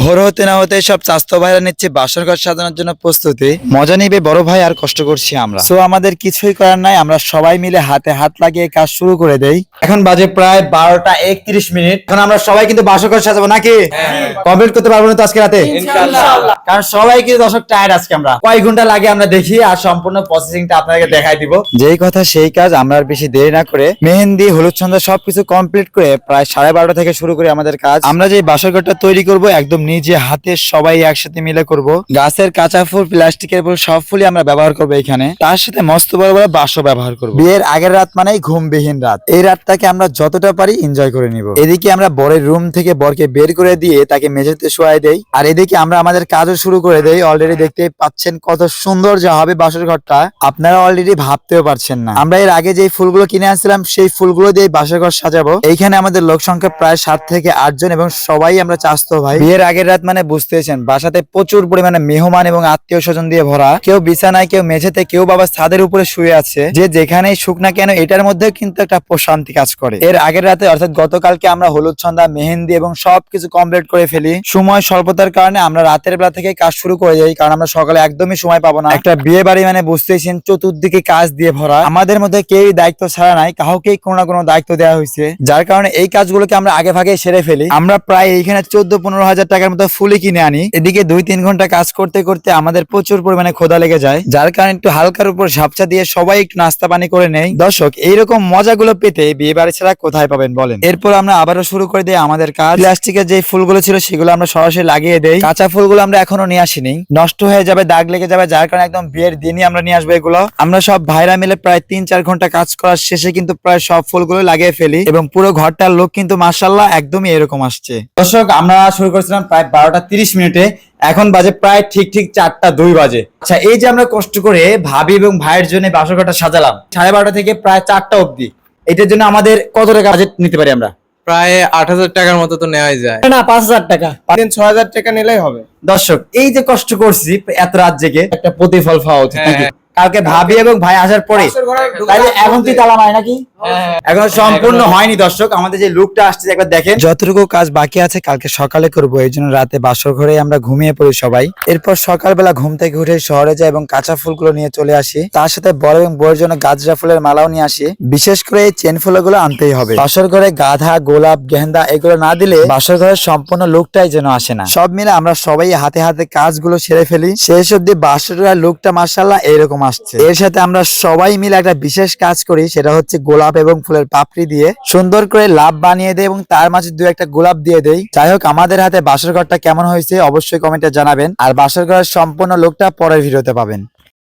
ভোর হতে না হতে সব স্বাস্থ্য ভাইরা নিচ্ছে বাসর ঘর সাজানোর জন্য প্রস্তুতি। মজা নিবে বড় ভাই আর কষ্ট করছি আমরা। তো আমাদের কিছুই করার নাই আমরা সবাই মিলে হাতে হাত লাগিয়ে কাজ শুরু করে দেই। এখন বাজে প্রায় বারোটা একত্রিশ মিনিট। এখন আমরা সবাই কিন্তু বাসর ঘর সাজাবো নাকি? কমপ্লিট করতে পারব না তো আজকে রাতে? কারণ সবাই কিন্তু দর্শক টায়ার্ড আজকে আমরা। কয় ঘণ্টা লাগে আমরা দেখি আর সম্পূর্ণ প্রসেসিংটা আপনাদেরকে দেখাই দিব। যেই কথা সেই কাজ আমরা আর বেশি দেরি না করে মেহেন্দি হলুদ সন্ধ্যা সবকিছু কমপ্লিট করে প্রায় সাড়ে বারোটা থেকে শুরু করি আমাদের কাজ। আমরা যে বাসর ঘরটা তৈরি করব একদম নিজে হাতে সবাই একসাথে মিলে করব। গাছের কাঁচা ফুল, প্লাস্টিকের ফুল, সব ফুলই আমরা ব্যবহার করব এখানে। তার সাথে মস্ত বড় বড় বাঁশও ব্যবহার করব। বিয়ের আগের রাত মানেই ঘুমবিহীন রাত। এই রাতটাকে আমরা যতটা পারি এনজয় করে নিব। এদিকে আমরা বরের রুম থেকে বরকে বের করে দিয়ে তাকে মেঝেতে শোয়াই দেই। আর এদিকে আমরা আমাদের কাজও শুরু করে দেই। অলরেডি দেখতে পাচ্ছেন কত সুন্দর যা হবে বাসর ঘরটা। আপনারা অলরেডি ভাবতেও পারছেন না। আমরা এর আগে যে ফুলগুলো কিনে আনছিলাম, সেই ফুলগুলো দিয়ে বাসর ঘর সাজাবো। এইখানে আমাদের লোক সংখ্যা প্রায় সাত থেকে আট জন এবং সবাই আমরা চাস্তো ভাই। বিয়ের আগের রাত মানে বুঝতেছেন, বাসাতে প্রচুর পরিমাণে মেহমান এবং আত্মীয় স্বজন দিয়ে ভরা। কেউ বিছানায়, কেউ মেঝেতে, কেউ বাবা ছাদের উপরে শুয়ে আছে। যে যেখানেই শুক না কেন, এটার মধ্যে কিন্তু একটা প্রশান্তি কাজ করে। এর আগের রাতে, অর্থাৎ গতকালকে আমরা হলুদ সন্ধ্যা মেহেন্দি এবং সবকিছু কমপ্লিট করে ফেলি। সময় স্বল্পতার কারণে আমরা রাতের বেলা থেকে কাজ শুরু করে যাই কারণ আমরা সকালে একদমই সময় পাবো না। একটা বিয়ে বাড়ি মানে বুঝতেছেন, চতুর্দিকে কাজ দিয়ে ভরা। আমাদের মধ্যে কেউই দায়িত্ব ছাড়া নাই, কাউকেই কোনো না কোনো দায়িত্ব দেওয়া হয়েছে। যার কারণে এই কাজগুলোকে আমরা আগে ভাগে সেরে ফেলি। আমরা প্রায় এইখানে চোদ্দ পনেরো হাজার টাকার মতো ফুলি কিনে আনি। এদিকে দুই তিন ঘণ্টা কাজ করতে করতে আমাদের প্রচুর পরিমাণে খোদা লেগে যায়, যার কারণে একটু হালকার উপর ঝাপচা দিয়ে সবাই একটু নাস্তা পানি করে নেই। দর্শক, এইরকম মজাগুলো পেতে বিয়ে বাড়ি ছাড়া কোথায় পাবেন বলেন? এরপর আমরা আবারও শুরু করে দিই আমাদের কাজ। প্লাস্টিকের যে ফুলগুলো ছিল সেগুলো আমরা সরাসরি লাগিয়ে দেই। কাঁচা ফুলগুলো আমরা এখনও নিয়ে আসিনি। নষ্ট হয়ে যাবে, দাগ লেগে যাবে, যার কারণে একদম বিয়ের দিনই আমরা নিয়ে আসব এগুলো। আমরা সব ভাইরা মিলে প্রায় তিন চার ঘণ্টা কাজ করার শেষে কিন্তু প্রায় সব ফুলগুলো লাগিয়ে ফেলি এবং পুরো ঘরটার লোক কিন্তু মার্শাল্লাহ একদমই এরকম আসছে। দর্শক, আমরা শুরু করেছিলাম প্রায় বারোটা তিরিশ মিনিটে। এখন বাজে প্রায় ঠিক ঠিক চারটা দুই বাজে। আচ্ছা এই যে আমরা কষ্ট করে ভাবি এবং ভাইয়ের জন্য বাসরঘরটা সাজালাম সাড়ে বারোটা থেকে প্রায় চারটা অবধি। এটার জন্য আমাদের কত টাকা বাজেট নিতে পারি আমরা? প্রায় আট হাজার টাকার মতো তো নেওয়াই যায়। না পাঁচ হাজার টাকা। দিন ছ হাজার টাকা নিলেই হবে। দর্শক এই যে কষ্ট করছি এত রাত জেগে একটা প্রতিফল পাওয়া উচিত হ্যাঁ। কালকে ভাবি এবং ভাই আসার পরে। তাইলে এখন তুই তালা মায় নাকি? এখন সম্পূর্ণ হয়নি দর্শক আমাদের যে লুকটা আসছে একবার দেখেন। যতটুকু কাজ বাকি আছে কালকে সকালে করব এই জন্য রাতে বাসর ঘরে আমরা ঘুমিয়ে পড়ি সবাই। এরপর সকালবেলা ঘুম থেকে উঠে শহরে যাই এবং কাঁচা ফুলগুলো নিয়ে চলে আসি। তার সাথে বড় এবং বউয়ের জন্য গাজরা ফুলের মালাও নিয়ে আসি। বিশেষ করে এই চেন ফুলগুলো আনতেই হবে। বাসর ঘরে গাধা গোলাপ গেন্দা এগুলো না দিলে বাসর ঘরের সম্পূর্ণ লুকটাই যেন আসে না। সব মিলে আমরা সবাই হাতে হাতে কাজগুলো সেরে ফেলি। শেষ অব্দি বাসর ঘরের লুকটা মার্শাল্লাহ এরকম আসছে। এর সাথে আমরা সবাই মিলে একটা বিশেষ কাজ করি, সেটা হচ্ছে গোলাপ এবং ফুলের পাপড়ি দিয়ে। সুন্দর করে লাভ বানিয়ে দেয় এবং তার মাঝে দু একটা গোলাপ দিয়ে দেয় যাই হোক, আমাদের হাতে বাসর ঘরটা কেমন হয়েছে অবশ্যই কমেন্টে জানাবেন। আর বাসর ঘরের সম্পূর্ণ লোকটা পরের ভিডিওতে পাবেন।